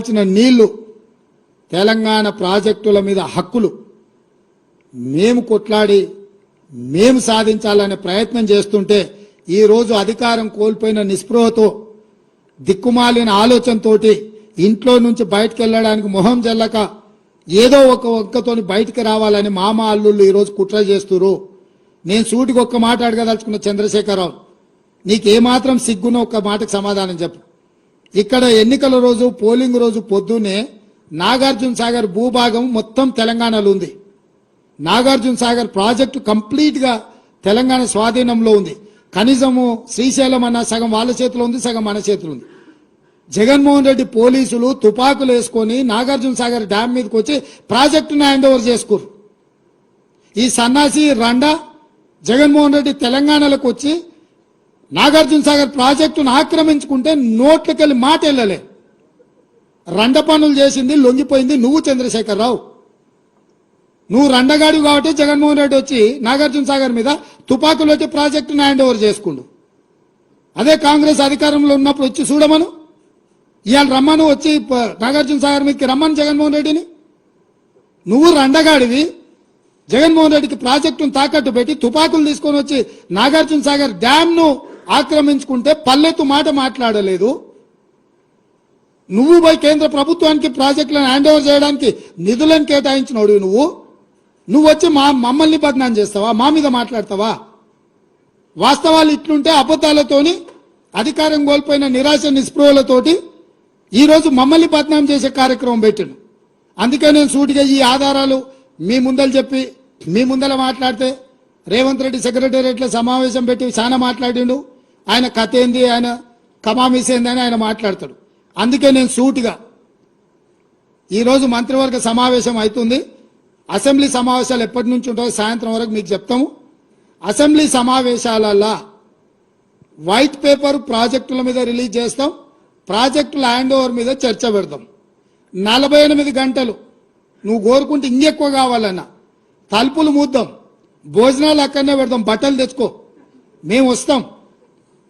ఇచ్చిన నీళ్ళు తెలంగాణ ప్రాజెక్టుల మీద హక్కులు. మేము కొట్లాడి మేము సాధించాలనే ప్రయత్నం చేస్తుంటే ఈరోజు అధికారం కోల్పోయిన నిస్పృహతో దిక్కుమాలిన ఆలోచనతోటి ఇంట్లో నుంచి బయటకు వెళ్ళడానికి మొహం జల్లక ఏదో ఒక ఒక్కతోని బయటికి రావాలని మామ అల్లుళ్ళు ఈరోజు కుట్ర చేస్తురు నేను సూటికి ఒక్క మాట అడగదలుచుకున్న చంద్రశేఖరరావు నీకేమాత్రం సిగ్గున ఒక్క మాటకు సమాధానం చెప్పు. ఇక్కడ ఎన్నికల రోజు పోలింగ్ రోజు పొద్దున్నే నాగార్జున సాగర్ భూభాగం మొత్తం తెలంగాణలో ఉంది. నాగార్జున సాగర్ ప్రాజెక్టు కంప్లీట్గా తెలంగాణ స్వాధీనంలో ఉంది. కనీసము శ్రీశైలం అన్న సగం వాళ్ళ చేతిలో ఉంది సగం మన చేతిలో ఉంది. జగన్మోహన్ రెడ్డి పోలీసులు తుపాకులు వేసుకొని నాగార్జున సాగర్ డ్యామ్ మీదకి వచ్చి ప్రాజెక్టును హ్యాండ్ ఓవర్ చేసుకోరు ఈ సన్నాసి రండా జగన్మోహన్ రెడ్డి తెలంగాణలోకి వచ్చి నాగార్జున సాగర్ ప్రాజెక్టును ఆక్రమించుకుంటే నోట్లకెళ్ళి మాట వెళ్ళలే రండ పనులు చేసింది లొంగిపోయింది నువ్వు చంద్రశేఖరరావు. నువ్వు రండగాడు కాబట్టి జగన్మోహన్ రెడ్డి వచ్చి నాగార్జున సాగర్ మీద తుపాకులు వచ్చి ప్రాజెక్టును హ్యాండ్ ఓవర్ చేసుకుండు. అదే కాంగ్రెస్ అధికారంలో ఉన్నప్పుడు వచ్చి చూడమను. ఇవాళ రమ్మను వచ్చి నాగార్జున సాగర్ మీదకి రమ్మను జగన్మోహన్ రెడ్డిని. నువ్వు రండగాడివి. జగన్మోహన్ రెడ్డికి ప్రాజెక్టును తాకట్టు పెట్టి తుపాకులు తీసుకొని వచ్చి నాగార్జున సాగర్ డ్యామ్ను ఆక్రమించుకుంటే పల్లెత్తు మాట మాట్లాడలేదు. నువ్వు పోయి కేంద్ర ప్రభుత్వానికి ప్రాజెక్టులను హ్యాండ్ ఓవర్ చేయడానికి నిధులను కేటాయించినోడు నువ్వు. నువ్వు వచ్చి మా మమ్మల్ని బదనాం చేస్తావా? మా మీద మాట్లాడతావా? వాస్తవాలు ఇట్లుంటే అబద్ధాలతోని అధికారం కోల్పోయిన నిరాశ నిస్పృహలతోటి ఈరోజు మమ్మల్ని బదనాం చేసే కార్యక్రమం పెట్టాను అందుకే నేను సూటిగా ఈ ఆధారాలు మీ ముందలు చెప్పి మీ ముందల మాట్లాడితే రేవంత్ రెడ్డి సెక్రటేరియట్లో సమావేశం పెట్టి చాలా మాట్లాడిండు. ఆయన కథ ఏంది? ఆయన కమామిస్ ఏంది అని ఆయన మాట్లాడతాడు. అందుకే నేను సూటుగా ఈరోజు మంత్రివర్గ సమావేశం అవుతుంది. అసెంబ్లీ సమావేశాలు ఎప్పటి నుంచి ఉంటాయో సాయంత్రం వరకు మీకు చెప్తాము. అసెంబ్లీ సమావేశాలల్లా వైట్ పేపర్ ప్రాజెక్టుల మీద రిలీజ్ చేస్తాం. ప్రాజెక్టుల హ్యాండ్ ఓవర్ మీద చర్చ పెడతాం. నలభై ఎనిమిది గంటలు నువ్వు కోరుకుంటే ఇంకెక్కువ కావాలన్నా తలుపులు మూద్దాం. భోజనాలు అక్కడనే పెడతాం. బట్టలు తెచ్చుకో. మేము వస్తాం.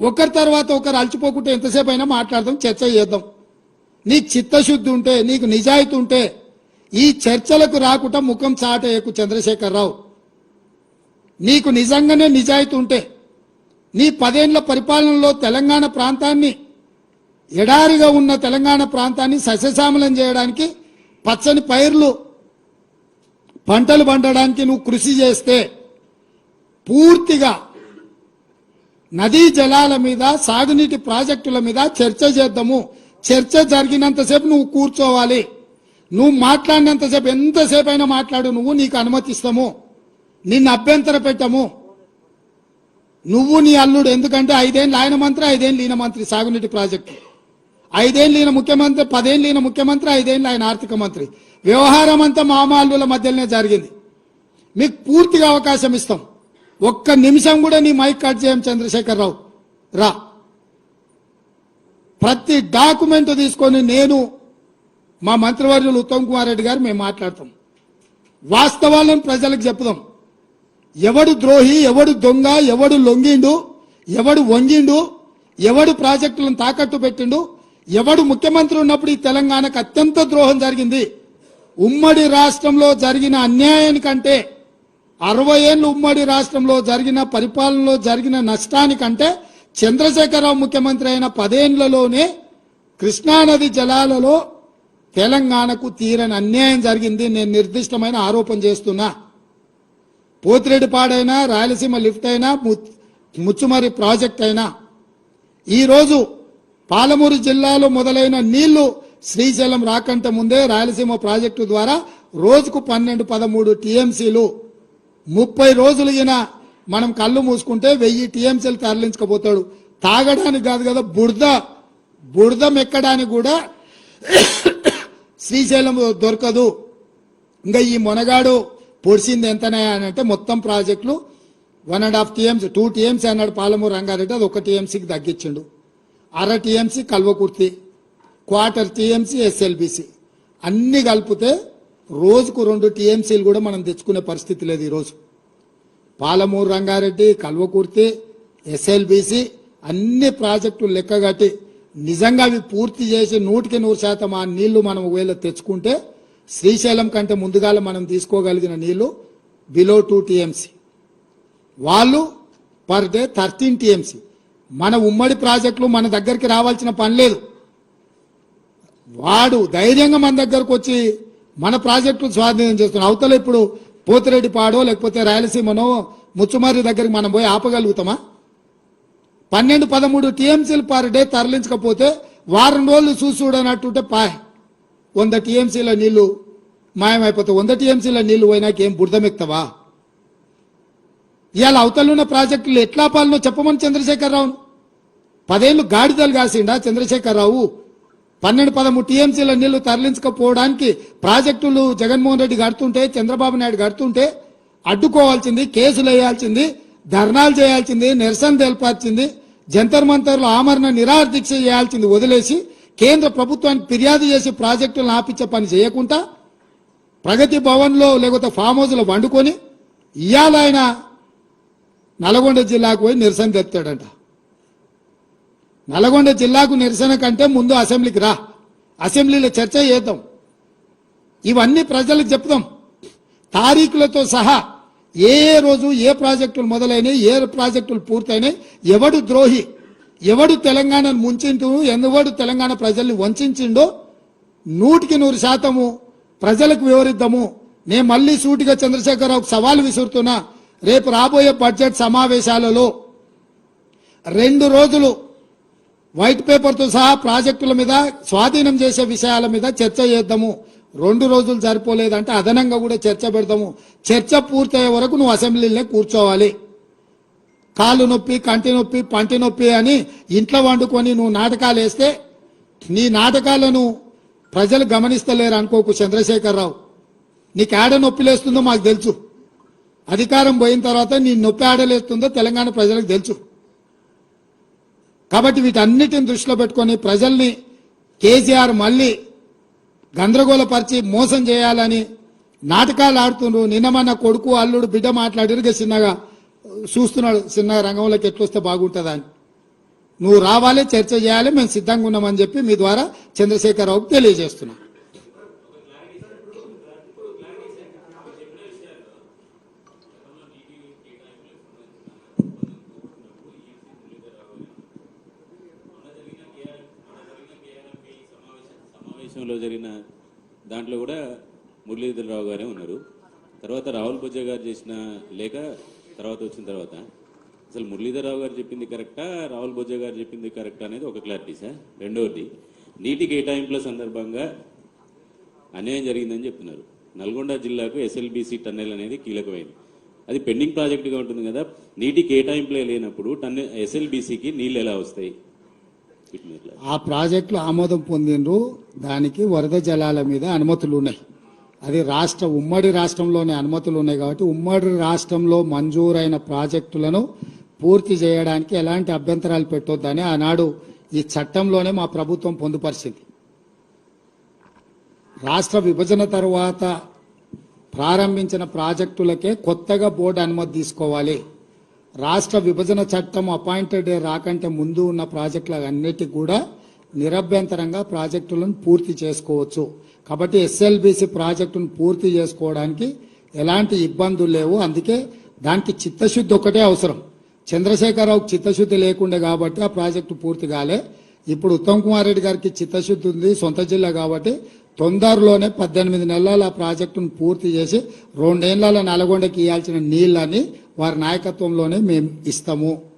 ఒకరి తర్వాత ఒకరు అలచిపోకుంటే ఎంతసేపు అయినా మాట్లాడదాం చర్చ చేద్దాం. నీకు చిత్తశుద్ధి ఉంటే నీకు నిజాయితీ ఉంటే ఈ చర్చలకు రాకుండా ముఖం చాటేయకు చంద్రశేఖరరావు. నీకు నిజంగానే నిజాయితీ ఉంటే నీ పదేళ్ళ పరిపాలనలో తెలంగాణ ప్రాంతాన్ని ఎడారిగా ఉన్న తెలంగాణ ప్రాంతాన్ని సస్యశ్యామలం చేయడానికి పచ్చని పైర్లు పంటలు పండడానికి నువ్వు కృషి చేస్తే పూర్తిగా నదీ జలాల మీద సాగునీటి ప్రాజెక్టుల మీద చర్చ చేద్దాము. చర్చ జరిగినంతసేపు నువ్వు కూర్చోవాలి. నువ్వు మాట్లాడినంతసేపు ఎంతసేపు అయినా మాట్లాడు నువ్వు నీకు అనుమతిస్తాము. నిన్ను అభ్యంతర పెట్టము. నువ్వు నీ అల్లుడు ఎందుకంటే ఐదేళ్ళు ఆయన మంత్రి ఐదేళ్ళు ఈయన మంత్రి సాగునీటి ప్రాజెక్టు. ఐదేళ్ళు ఈయన ముఖ్యమంత్రి పదేళ్ళు ఈయన ముఖ్యమంత్రి ఐదేళ్ళు ఆయన ఆర్థిక మంత్రి. వ్యవహారం అంతా మామ అల్లుల మధ్యలోనే జరిగింది. మీకు పూర్తిగా అవకాశం ఇస్తాం. ఒక్క నిమిషం కూడా నీ మైక్ కట్ చేయం చంద్రశేఖరరావు. రా. ప్రతి డాక్యుమెంట్ తీసుకొని నేను మా మంత్రివర్యులు ఉత్తమ్ కుమార్ రెడ్డి గారు మేము మాట్లాడతాం. వాస్తవాలను ప్రజలకు చెప్దాం. ఎవడు ద్రోహి ఎవడు దొంగ ఎవడు లొంగిండు ఎవడు వంగిండు ఎవడు ప్రాజెక్టులను తాకట్టు పెట్టిండు ఎవడు ముఖ్యమంత్రి ఉన్నప్పుడు ఈ తెలంగాణకు అత్యంత ద్రోహం జరిగింది. ఉమ్మడి రాష్ట్రంలో జరిగిన అన్యాయానికంటే అరవై ఏళ్ళు ఉమ్మడి రాష్ట్రంలో జరిగిన పరిపాలనలో జరిగిన నష్టానికంటే చంద్రశేఖరరావు ముఖ్యమంత్రి అయిన పదేండ్లలోనే కృష్ణానది జలాలలో తెలంగాణకు తీరని అన్యాయం జరిగింది నేను నిర్దిష్టమైన ఆరోపణ చేస్తున్నా. పోతిరెడ్డిపాడైనా రాయలసీమ లిఫ్ట్ అయినా ము- ముచ్చుమరి ప్రాజెక్ట్ అయినా. ఈరోజు పాలమూరు జిల్లాలో మొదలైన నీళ్ళు శ్రీశైలం రాకంటే ముందే రాయలసీమ ప్రాజెక్టు ద్వారా రోజుకు పన్నెండు పదమూడు టీఎంసీలు ముప్పై రోజులు ఈయన మనం కళ్ళు మూసుకుంటే వెయ్యి టీఎంసీలు తరలించకపోతాడు. తాగడానికి కాదు కదా బురద బురద మెక్కడానికి కూడా శ్రీశైలం దొరకదు. ఇంకా ఈ మొనగాడు పొడిచింది ఎంతనే అని అంటే మొత్తం ప్రాజెక్టులు one and half TMC two TMC అన్నాడు పాలమూరు రంగారెడ్డి అది ఒక టీఎంసీకి తగ్గించిండు. అర TMC Kalwakurthy quarter TMC SLBC. అన్ని కలిపితే రోజుకు రెండు టీఎంసీలు కూడా మనం తెచ్చుకునే పరిస్థితి లేదు ఈరోజు. పాలమూరు రంగారెడ్డి కల్వకుర్తి ఎస్ఎల్బిసి అన్ని ప్రాజెక్టులు లెక్కగట్టి నిజంగా అవి పూర్తి చేసి నూటికి నూరు శాతం ఆ నీళ్ళు మనం ఒకవేళ తెచ్చుకుంటే శ్రీశైలం కంటే ముందుగాల మనం తీసుకోగలిగిన నీళ్ళు బిలో టూ టీఎంసీ వాళ్ళు పర్ డే థర్టీన్ టీఎంసీ మన ఉమ్మడి ప్రాజెక్టులు మన దగ్గరికి రావాల్సిన పని లేదు. వాడు ధైర్యంగా మన దగ్గరకు వచ్చి మన ప్రాజెక్టును స్వాధీనం చేస్తున్నాడు అవతల ఇప్పుడు పోతిరెడ్డిపాడో లేకపోతే రాయలసీమనో ముచ్చుమారి దగ్గరికి మనం పోయి ఆపగలుగుతామా? పన్నెండు పదమూడు టీఎంసీలు పర్ డే తరలించకపోతే వారం రోజులు చూసుడనట్టుంటే చూడనట్టుంటే పాయ్ వంద టీఎంసీల నీళ్ళు మాయమైపోతాయి. వంద టీఎంసీల నీళ్ళు పోయినాక ఏం బురదమెక్తావా ఇవాళ అవతలున్న ప్రాజెక్టులు ఎట్లా పాలనో చెప్పమని చంద్రశేఖరరావు పదేళ్ళు గాడిదలు కాసిండా చంద్రశేఖరరావు. పన్నెండు పదమూడు టీఎంసీల నీళ్ళు తరలించకపోవడానికి ప్రాజెక్టులు జగన్మోహన్ రెడ్డి కడుతుంటే చంద్రబాబు నాయుడు కడుతుంటే అడ్డుకోవాల్సింది కేసులు వేయాల్సింది ధర్నాలు చేయాల్సింది నిరసన తెలపాల్సింది జంతర్ మంతర్లు ఆమరణ నిరాదీక్ష చేయాల్సింది వదిలేసి కేంద్ర ప్రభుత్వానికి ఫిర్యాదు చేసి ప్రాజెక్టులను ఆపించే పని చేయకుండా ప్రగతి భవన్లో లేకపోతే ఫామ్ హౌస్లో వండుకొని ఇవాళ ఆయన నల్గొండ జిల్లాకు పోయి నిరసన తెస్తాడంట. నల్గొండ జిల్లాకు నిరసన కంటే ముందు అసెంబ్లీకి రా. అసెంబ్లీలో చర్చ చేద్దాం. ఇవన్నీ ప్రజలకు చెప్దాం. తారీఖులతో సహా ఏ ఏ రోజు ఏ ప్రాజెక్టులు మొదలైనవి ఏ ప్రాజెక్టులు పూర్తయినాయి ఎవడు ద్రోహి ఎవడు తెలంగాణను ముంచింటూ ఎవడు తెలంగాణ ప్రజల్ని వంచిండో నూటికి నూరు శాతము ప్రజలకు వివరిద్దాము. నేను మళ్ళీ సూటిగా చంద్రశేఖరరావుకు సవాల్ విసురుతున్నా. రేపు రాబోయే బడ్జెట్ సమావేశాలలో రెండు రోజులు వైట్ పేపర్తో సహా ప్రాజెక్టుల మీద స్వాధీనం చేసే విషయాల మీద చర్చ చేద్దాము. రెండు రోజులు సరిపోలేదంటే అదనంగా కూడా చర్చ పెడతాము చర్చ పూర్తయ్యే వరకు నువ్వు అసెంబ్లీలో కూర్చోవాలి. కాలు నొప్పి కంటి నొప్పి పంటి నొప్పి అని ఇంట్లో వండుకొని నువ్వు నాటకాలు వేస్తే నీ నాటకాలను ప్రజలు గమనిస్తలేరు అనుకోకు చంద్రశేఖరరావు. నీకు ఆడ నొప్పి లేస్తుందో మాకు తెలుసు. అధికారం పోయిన తర్వాత నీ నొప్పి ఆడలేస్తుందో తెలంగాణ ప్రజలకు తెలుసు. కాబట్టి వీటన్నిటిని దృష్టిలో పెట్టుకొని ప్రజల్ని కేసీఆర్ మళ్ళీ గందరగోళపరిచి మోసం చేయాలని నాటకాలు ఆడుతుండ్రు. నిన్న మన కొడుకు అల్లుడు బిడ్డ మాట్లాడిరు. చిన్నగా చూస్తున్నాడు. చిన్నగా రంగంలోకి ఎట్లొస్తే బాగుంటుందా అని. నువ్వు రావాలి చర్చ చేయాలి మేము సిద్ధంగా ఉన్నామని చెప్పి మీ ద్వారా చంద్రశేఖరరావుకు తెలియజేస్తున్నాను సమావేశంలో జరిగిన దాంట్లో కూడా మురళీధరరావు గారే ఉన్నారు. తర్వాత రాహుల్ పూజ గారు చేసిన లేఖ తర్వాత వచ్చిన తర్వాత. అసలు మురళీధరరావు గారు చెప్పింది కరెక్టా రాహుల్ బొజ్జ గారు చెప్పింది కరెక్టా అనేది ఒక క్లారిటీ సార్. రెండవది నీటి కేటాయింపుల సందర్భంగా అన్యాయం జరిగిందని చెప్తున్నారు. నల్గొండ జిల్లాకు ఎస్ఎల్బిసి టన్నెల్ అనేది కీలకమైంది. అది పెండింగ్ ప్రాజెక్టుగా ఉంటుంది కదా. నీటి కేటాయింపులే లేనప్పుడు టన్నె ఎస్ఎల్బిసికి నీళ్ళు ఎలా వస్తాయి? ఆ ప్రాజెక్టులు ఆమోదం పొందినరు దానికి వరద జలాల మీద అనుమతులు ఉన్నాయి అది రాష్ట్ర ఉమ్మడి రాష్ట్రంలోనే అనుమతులు ఉన్నాయి కాబట్టి ఉమ్మడి రాష్ట్రంలో మంజూరైన ప్రాజెక్టులను పూర్తి చేయడానికి ఎలాంటి అభ్యంతరాలు పెట్టొద్దని ఆనాడు ఈ చట్టంలోనే మా ప్రభుత్వం పొందుపరిచింది. రాష్ట్ర విభజన తరువాత ప్రారంభించిన ప్రాజెక్టులకే కొత్తగా బోర్డు అనుమతి తీసుకోవాలి. రాష్ట్ర విభజన చట్టం అపాయింటెడ్ డే రాకంటే ముందు ఉన్న ప్రాజెక్టుల అన్నిటికీ కూడా నిరభ్యంతరంగా ప్రాజెక్టులను పూర్తి చేసుకోవచ్చు. కాబట్టి ఎస్ఎల్బిసి ప్రాజెక్టును పూర్తి చేసుకోవడానికి ఎలాంటి ఇబ్బందులు లేవు. అందుకే దానికి చిత్తశుద్ధి ఒకటే అవసరం. చంద్రశేఖరరావుకి చిత్తశుద్ధి లేకుండే కాబట్టి ఆ ప్రాజెక్టు పూర్తి కాలే. ఇప్పుడు ఉత్తమ్ కుమార్ రెడ్డి గారికి చిత్తశుద్ధి ఉంది సొంత జిల్లా కాబట్టి తొందరలోనే పద్దెనిమిది నెలల ఆ ప్రాజెక్టును పూర్తి చేసి రెండేళ్ళ నల్గొండకి ఇవ్వాల్సిన నీళ్ళని వారి నాయకత్వంలోనే మేము ఇస్తాము.